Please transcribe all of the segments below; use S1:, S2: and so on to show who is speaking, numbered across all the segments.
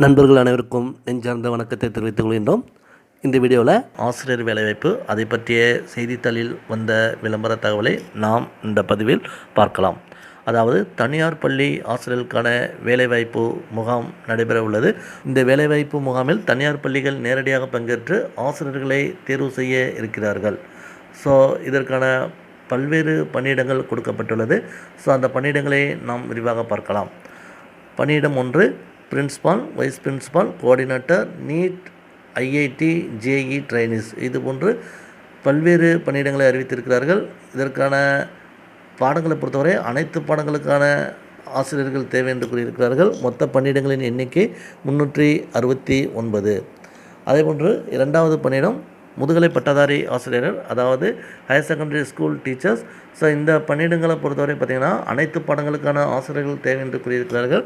S1: நண்பர்கள் அனைவருக்கும் நெஞ்சார்ந்த வணக்கத்தை தெரிவித்துக் கொள்கின்றோம். இந்த வீடியோவில் ஆசிரியர் வேலைவாய்ப்பு அதை பற்றிய செய்தித்தாளில் வந்த விளம்பர தகவலை நாம் இந்த பதிவில் பார்க்கலாம். அதாவது தனியார் பள்ளி ஆசிரியர்களுக்கான வேலைவாய்ப்பு முகாம் நடைபெற உள்ளது. இந்த வேலைவாய்ப்பு முகாமில் தனியார் பள்ளிகள் நேரடியாக பங்கேற்று ஆசிரியர்களை தேர்வு செய்ய இருக்கிறார்கள். ஸோ இதற்கான பல்வேறு பணியிடங்கள் கொடுக்கப்பட்டுள்ளது. ஸோ அந்த பணியிடங்களை நாம் விரிவாக பார்க்கலாம். பணியிடம் ஒன்று principal vice principal coordinator NEET IIT JEE trainees. இது போன்று பல்வேறு பணியிடங்களை அறிவித்திருக்கிறார்கள். இதற்கான பாடங்களை பொறுத்தவரை அனைத்து பாடங்களுக்கான ஆசிரியர்கள் தேவை என்று கூறியிருக்கிறார்கள். மொத்த பணியிடங்களின் எண்ணிக்கை முன்னூற்றி அறுபத்தி ஒன்பது. அதேபோன்று இரண்டாவது பணியிடம் முதுகலை பட்டதாரி ஆசிரியர்கள் அதாவது higher secondary school teachers so இந்த பணியிடங்களை பொறுத்தவரை பார்த்திங்கன்னா அனைத்து பாடங்களுக்கான ஆசிரியர்கள் தேவை என்று கூறியிருக்கிறார்கள்.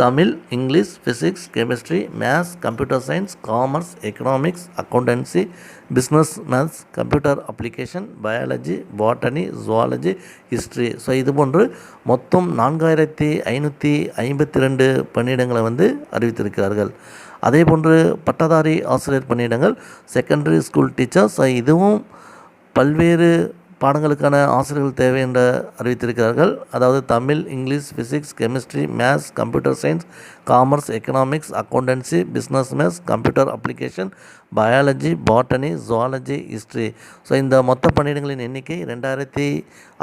S1: Tamil English physics chemistry maths computer science commerce economics accountancy business maths computer application biology botany zoology history so இது போன்று மொத்தம் நான்காயிரத்தி ஐநூற்றி ஐம்பத்தி ரெண்டு பணியிடங்களை வந்து அறிவித்திருக்கிறார்கள். அதே போன்று பட்டதாரி ஆசிரியர் பணியிடங்கள் செகண்டரி ஸ்கூல் டீச்சர்ஸ் இதுவும் பல்வேறு பாடங்களுக்கான ஆசிரியர்கள் தேவை என்று அறிவித்திருக்கிறார்கள். அதாவது Tamil English physics chemistry maths computer science commerce economics accountancy business maths computer application biology botany zoology history so இந்த மொத்த பணியிடங்களின் எண்ணிக்கை ரெண்டாயிரத்தி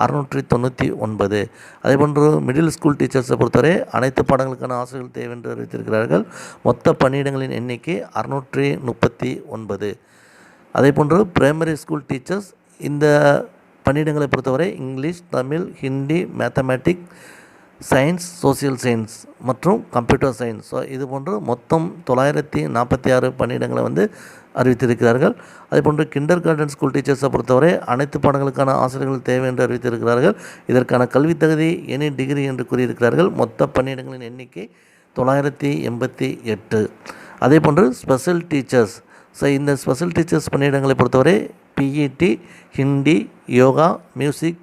S1: அறநூற்றி தொண்ணூற்றி ஒன்பது. அதேபோன்று மிடில் ஸ்கூல் டீச்சர்ஸை பொறுத்தவரை அனைத்து பாடங்களுக்கான ஆசிரியர்கள் தேவை என்று அறிவித்திருக்கிறார்கள். மொத்த பணியிடங்களின் எண்ணிக்கை அறுநூற்றி முப்பத்தி ஒன்பது. அதேபோன்று பிரைமரி ஸ்கூல் டீச்சர்ஸ் இந்த பணியிடங்களை பொறுத்தவரை English Tamil Hindi mathematic science social science மற்றும் கம்ப்யூட்டர் சயின்ஸ் ஸோ இது போன்று மொத்தம் தொள்ளாயிரத்தி நாற்பத்தி ஆறு பணியிடங்களை வந்து அறிவித்திருக்கிறார்கள். அதேபோன்று கிண்டர் கார்டன் ஸ்கூல் டீச்சர்ஸை பொறுத்தவரை அனைத்து பாடங்களுக்கான ஆசிரியர்கள் தேவை என்று அறிவித்திருக்கிறார்கள். இதற்கான கல்வித் தகுதி எனி டிகிரி என்று கூறியிருக்கிறார்கள். மொத்த பணியிடங்களின் எண்ணிக்கை தொள்ளாயிரத்தி எண்பத்தி எட்டு அதேபோன்று ஸ்பெஷல் டீச்சர்ஸ் ஸோ இந்த ஸ்பெஷல் டீச்சர்ஸ் பணியிடங்களை பொறுத்தவரை PET Hindi yoga music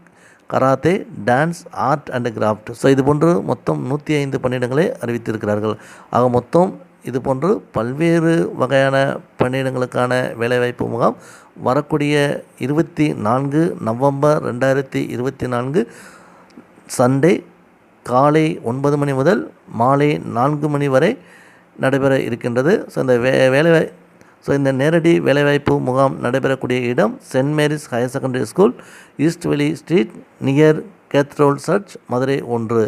S1: karate dance art and craft so இது போன்று மொத்தம் நூற்றி ஐந்து பணியிடங்களை அறிவித்திருக்கிறார்கள். ஆக மொத்தம் இது போன்று பல்வேறு வகையான பணியிடங்களுக்கான வேலைவாய்ப்பு முகாம் வரக்கூடிய இருபத்தி நான்கு நவம்பர் ரெண்டாயிரத்தி இருபத்தி நான்கு சண்டே காலை ஒன்பது மணி முதல் மாலை நான்கு மணி வரை நடைபெற இருக்கின்றது. ஸோ இந்த வே வேலை ஸோ இந்த நேரடி வேலைவாய்ப்பு முகாம் நடைபெறக்கூடிய இடம் Saint Mary's higher secondary school east Veli street near cathedral church Madurai ஒன்று.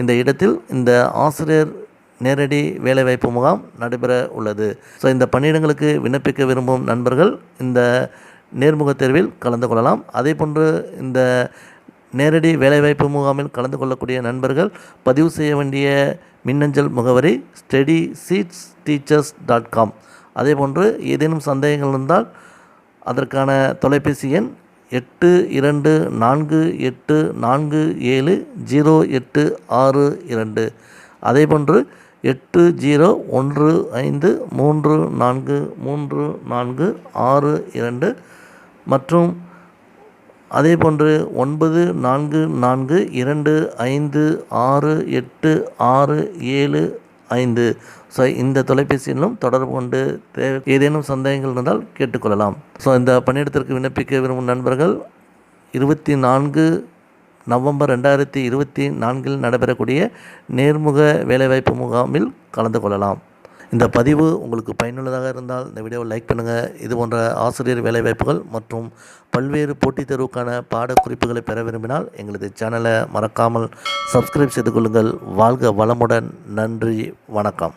S1: இந்த இடத்தில் இந்த ஆசிரியர் நேரடி வேலைவாய்ப்பு முகாம் நடைபெற உள்ளது. ஸோ இந்த பணியிடங்களுக்கு விண்ணப்பிக்க விரும்பும் நண்பர்கள் இந்த நேர்முகத் தேர்வில் கலந்து கொள்ளலாம். அதே போன்று இந்த நேரடி வேலைவாய்ப்பு முகாமில் கலந்து கொள்ளக்கூடிய நண்பர்கள் பதிவு செய்ய வேண்டிய மின்னஞ்சல் முகவரி study seats teachers dot com அதே போன்று ஏதேனும் சந்தேகங்கள் இருந்தால் அதற்கான தொலைபேசி எண் எட்டு இரண்டு நான்கு எட்டு நான்கு ஏழு ஜீரோ எட்டு ஆறு இரண்டு. அதே போன்று எட்டு ஜீரோ ஒன்று ஐந்து மூன்று நான்கு மூன்று நான்கு ஆறு இரண்டு மற்றும் அதே போன்று ஒன்பது நான்கு நான்கு இரண்டு ஐந்து ஆறு எட்டு ஆறு ஏழு ஐந்து. ஸோ இந்த தொலைபேசியிலும் தொடர்பு கொண்டு தேவை ஏதேனும் சந்தேகங்கள் இருந்தால் கேட்டுக்கொள்ளலாம். ஸோ இந்த பணியிடத்திற்கு விண்ணப்பிக்க விரும்பும் நண்பர்கள் இருபத்தி நான்கு நவம்பர் ரெண்டாயிரத்தி இருபத்தி நான்கில் நடைபெறக்கூடிய நேர்முக வேலைவாய்ப்பு முகாமில் கலந்து கொள்ளலாம். இந்த பதிவு உங்களுக்கு பயனுள்ளதாக இருந்தால் இந்த வீடியோவை லைக் பண்ணுங்கள் இது போன்ற ஆசிரியர் வேலைவாய்ப்புகள் மற்றும் பல்வேறு போட்டித் தேர்வுக்கான பாடக்குறிப்புகளை பெற விரும்பினால் எங்களது சேனலை மறக்காமல் சப்ஸ்கிரைப் செய்து கொள்ளுங்கள். வாழ்க வளமுடன். நன்றி. வணக்கம்.